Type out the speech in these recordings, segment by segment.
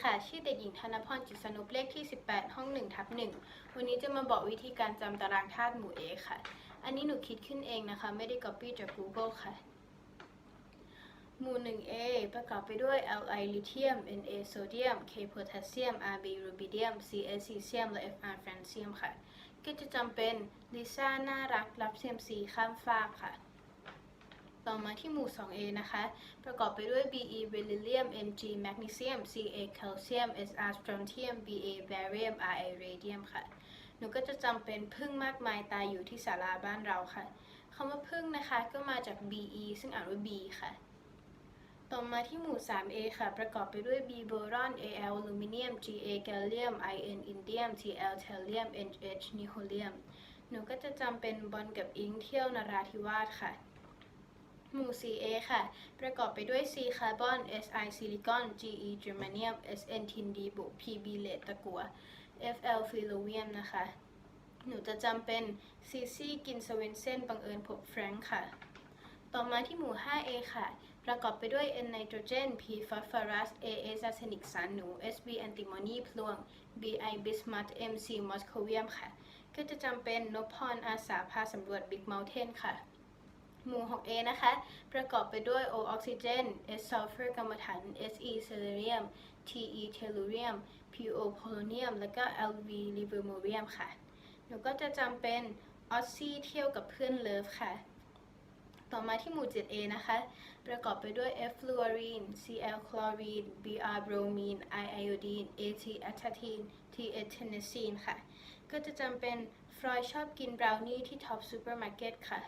ค่ะ ชื่อเด็กหญิงธนพรจิตสนุปเลขที่ 18 ห้อง1ทับ1วันนี้จะมาบอกวิธีการจำตารางธาตุหมู่ A ค่ะ อันนี้หนูคิดขึ้นเองนะคะ ไม่ได้ copy จาก Google ค่ะ หมู่ 1A ประกอบไปด้วย Li ลิเธียม Na โซเดียม K โพแทสเซียม Rb รูบิเดียม Cs ซีเซียมและ Fr แฟรนเซียมค่ะ ก็จะจำเป็นลิซ่าน่ารักรับเซียมซีข้ามฟากค่ะ ต่อมาที่หมู่ 2A นะคะ ประกอบไปด้วย Be เบริเลียม Mg แมกนีเซียม Ca แคลเซียม Sr สตรอนเทียม Ba แบเรียม Ra เรเดียมค่ะ หนูก็จะจำเป็นพึ่งมากมายตายอยู่ที่ศาลาบ้านเราค่ะ คำว่าพึ่งนะคะก็มาจาก Be ซึ่งอ่านว่า B ค่ะ ต่อมาที่หมู่ 3A ค่ะ ประกอบไปด้วย B โบรอน Al อลูมิเนียม Ga แกลเลียม In อินเดียม Tl เทเลียม Nh นิโคเลียมหนูก็จะจำเป็นบอลกับอิงเที่ยวนราธิวาสค่ะ หมู่ 4A ค่ะ ประกอบไปด้วย C คาร์บอน Si ซิลิคอน Ge เจอร์มาเนียม Sn ทินดีบุ Pb เลดตะกัว Fl ฟิโลเวียมนะคะ หนูจะจำเป็น CC กินสเวนเซนบังเอิญพบแฟรงค์ค่ะ ต่อมาที่หมู่ 5A ค่ะ ประกอบไปด้วย N ไนโตรเจน P ฟอสฟอรัส A เอซาเซนิกสารหนู SB แอนติมอนีพลวง BI บิสมัต MC มอสโคเวียมค่ะ ก็จะจำเป็นนพพรอาสาพาสำรวจบิ๊กเมลเทนค่ะ หมู่ 6A นะคะ ประกอบไปด้วย O ออกซิเจน S ซัลเฟอร์กรรมฐาน Se เซเลเรียม Te เทลูเรียม Po โพโลเนียม แล้วก็ Lv ลิเวอร์โมเรียมค่ะ หนูก็จะจำเป็นออซซี่เที่ยวกับเพื่อนเลิฟค่ะ ต่อมาที่หมู่ 7A นะคะ ประกอบไปด้วย F ฟลูออรีน Cl คลอรีน Br บรมีน I ไอโอดีน At แอตาทีน T เอทเทนเนซีนค่ะ ก็จะจำเป็นฟรอยชอบกินบราวนี่ที่ท็อปซูเปอร์มาร์เก็ตค่ะ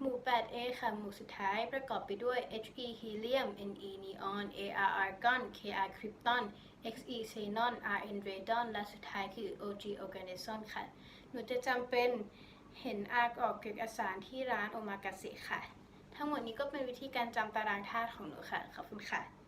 หมู่ 8A ค่ะ หมู่สุดท้ายประกอบไปด้วย He ฮีเลียม Ne นีออน Ar อาร์กอน Kr คริปตอน Xe เซนอน Rn เรดอนและสุดท้ายคือ Og ออร์แกเนซอนค่ะ หนูจะจำเป็นเห็นอากออกเอกสารที่ร้านโอมากาเสะค่ะ ทั้งหมดนี้ก็เป็นวิธีการจำตารางธาตุของหนูค่ะ ขอบคุณค่ะ